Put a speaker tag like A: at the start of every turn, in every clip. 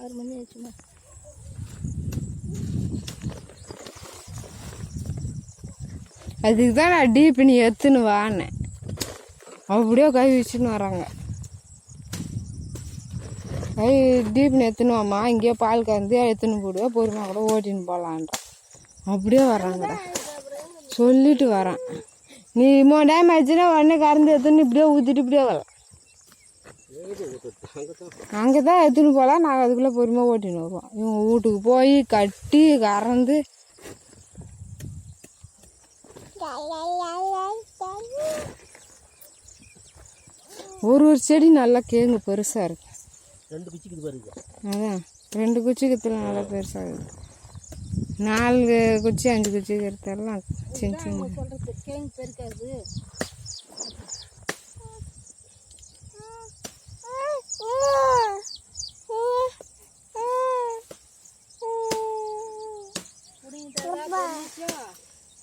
A: ஆறு மணி ஆச்சுமா
B: அதுக்கு தான் நான் டீப் நீ எத்துன்னு வானேன். அப்படியே கை வச்சுன்னு வராங்க. கை டீப்னு எடுத்துன்னு இங்கேயோ இங்கேயே பால் கறந்து எடுத்துன்னு போடுவேன் பொறுமையாக கூட ஓட்டின்னு போகலான்றான் அப்படியே வர்றாங்கடா சொல்லிட்டு வரான். நீ மூணு டைம் ஆச்சுன்னா உடனே கறந்து எடுத்துன்னு இப்படியே ஊற்றிட்டு இப்படியே வரலாம். அங்கே தான் எடுத்துன்னு போகலாம் நாங்கள் அதுக்குள்ளே பொறுமையாக ஓட்டின்னு வருவோம். இவங்க வீட்டுக்கு போய் கட்டி கறந்து. ஒரு ஒரு செடி நல்லா கேங்கு பெருசாக இருக்கு.
C: ரெண்டு பாருங்க
B: அதான் ரெண்டு குச்சி கத்துல நல்லா பெருசாக இருக்கு. நாலு குச்சி அஞ்சு குச்சி கருத்தெல்லாம் சின்ன சின்ன.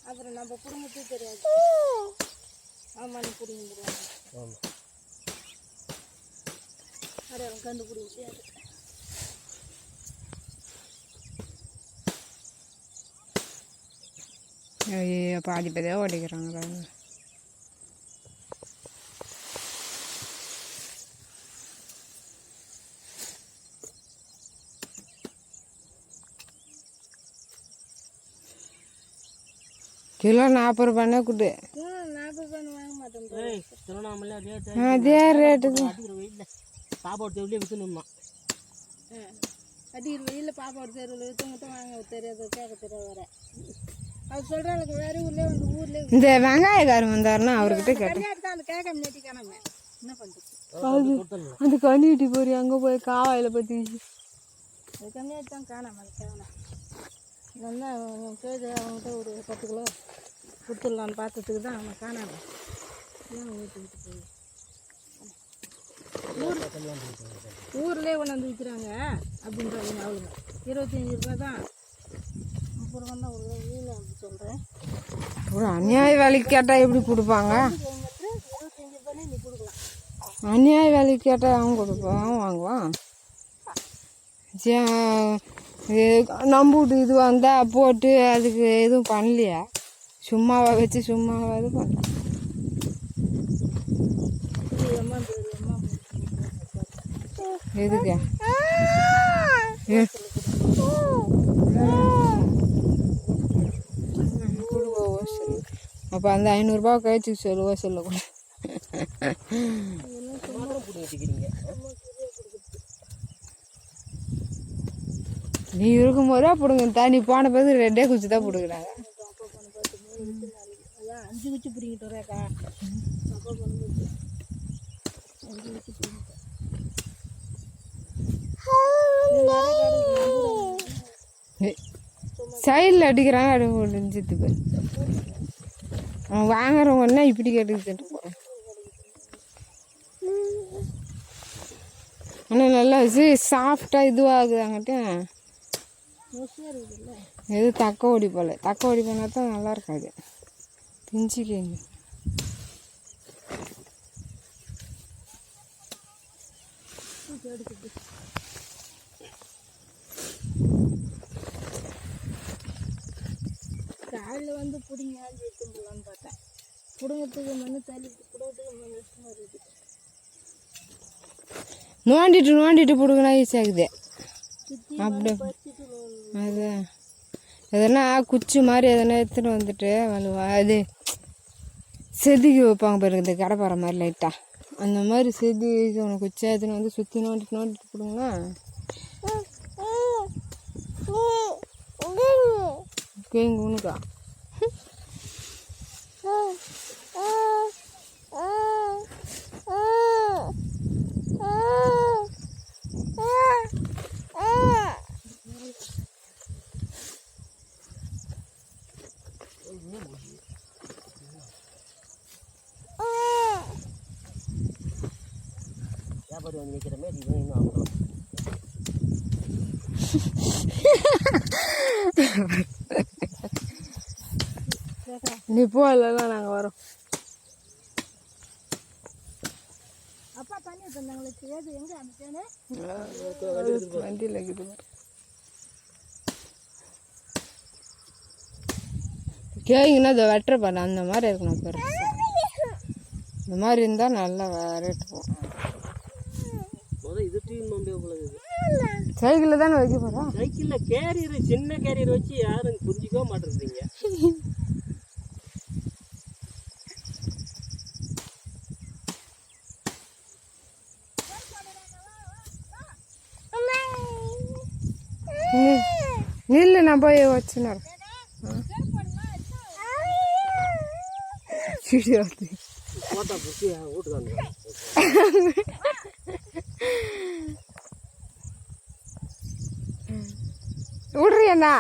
A: அப்புறம் நம்ம குடும்பத்துக்கு தெரியாது. ஆமா நீ பிடிங்கிடுவாங்க
C: ஆமாம்
A: அடையாளம் கண்டுபிடிக்க முடியாது.
B: ஐயோ பாதி பேதையாக ஓடிக்கிறாங்க கிலோ நாற்பது ரூபானே கொடு
A: ம் நாற்பது ரூபாய் வாங்க மாட்டேன்
C: ஏய் திருவண்ணாமலை அதே
B: அதே ரேட்டுக்கு
C: சாப்பாடு தேவையிலே விற்றுணுமா
A: அடிக்கிற வெயிலில் பாப்பாவோட தெருவில் வித்தவங்க வாங்க தெரியாது கேட்க தெரியாது வர அவர் சொல்கிறாளுக்கு வேற. ஊர்லேயே வந்து ஊர்லேயே
B: இந்த வெங்காயக்காரன் வந்தாருன்னா அவர்கிட்ட கேட்டேன்.
A: அந்த கேட்க நெட்டி காணாம என்ன பண்ணுறது
C: கொடுத்துடலாம்
B: அந்த கண்ணிட்டு போய் அங்கே போய் காவாயில் பற்றி
A: அது கம்மியாக தான் காணாம அது கேவலம் நல்லா கேது ஒரு பத்து கிலோ கொடுத்துடலான்னு பார்த்ததுக்கு தான் அவன் காணாம ஏன் ஊற்றி போய் ஊர் ஊர்லேயே கொண்டாந்து விற்கிறாங்க அப்படின்றாங்க அவளுங்க இருபத்தஞ்சி ரூபா தான் முப்பது ரூபா தான். ஒரு வீண் அப்படி சொல்கிறேன்
B: ஒரு அநியாய வேலைக்கு கேட்டால் எப்படி கொடுப்பாங்க?
A: இருபத்தஞ்சி ரூபானே நீ கொடுக்கலாம்
B: அநியாய வேலைக்கு கேட்டால் அவன் கொடுப்பான் அவன் வாங்குவான்? நம்பிட்டு இது வந்தால் போட்டு அதுக்கு எதுவும் பண்ணலையா சும்மாவா வச்சு சும்மாவா இது பண்ண எதுக்கு அப்போ அந்த ஐநூறுரூபா கழிச்சு சொல்லுவோம் ஓசலில் நீ இருக்கும்போதே பிடுங்க. தண்ணி போன பிறகு ரெண்டே குச்சி தான் பிடுங்குறாங்க.
A: அஞ்சு குச்சி பிடிங்கிட்டு வரேக்கா அஞ்சு குச்சி பிடிங்கிட்டு
B: சைடில் அடிக்கிறாங்க அடி முடிஞ்சது போய் அவன் வாங்குறவங்கன்னா இப்படி கேட்டுக்கிட்டு போகிறேன் ஆனால் நல்லா இது சாஃப்டாக இதுவாகுதாங்கட்டும் எது தக்க ஓடி போல. தக்க ஓடி போனால் தான் நல்லா இருக்காது பிஞ்சிக்கங்க
A: காலையில் வந்து பிடிங்க எடுத்து போடலான்னு பார்த்தேன். பிடுங்கிறதுக்கு மண்ணு தள்ளி பிடுங்கிறதுக்கு மண்ணு இருக்குது.
B: நோண்டிட்டு நோண்டிட்டு பிடுங்கினா ஈஸியாகுது அப்படி அதான் எதனா குச்சி மாதிரி எதனா எடுத்துகிட்டு வந்துட்டு வலுவா அது செதுக்கி வைப்பாங்க பாருங்க இந்த கடப்பாறை மாதிரி லைட்டாக அந்த மாதிரி செதுக்கி உனக்கு குச்சியாக எடுத்துன்னு வந்து சுற்றி நோண்டிட்டு நோண்டிட்டு போடுங்களா கேங்க உனக்கா?
C: வியாபாரி வந்து நிற்கிற மாதிரி இவன் இன்னும் அவ்வளோ
B: நீ போ இல்லைன்னா நாங்கள் வரோம்
A: அப்பா தண்ணி தந்தாங்களுக்கு ஏது எங்கே அந்த தேனு
B: வண்டியில் இருக்குது பாரு. கேங்கினா இதை வெட்டுற பாரு அந்த மாதிரி இருக்கணும் பெருசா இந்த மாதிரி இருந்தால் நல்லா ரேட்டு போகும் சைக்கிளில் தானே வைக்க போகிறோம்
C: சைக்கிளில் கேரியர் சின்ன கேரியர் வச்சு யாரும் புரிஞ்சிக்கவே மாட்டேன்றீங்க.
B: நில்லு நான் போய் வச்சுனார் வீடியோ வந்து
C: போட்டா புசி வீட்டுக்கு
B: விட்றியண்ணா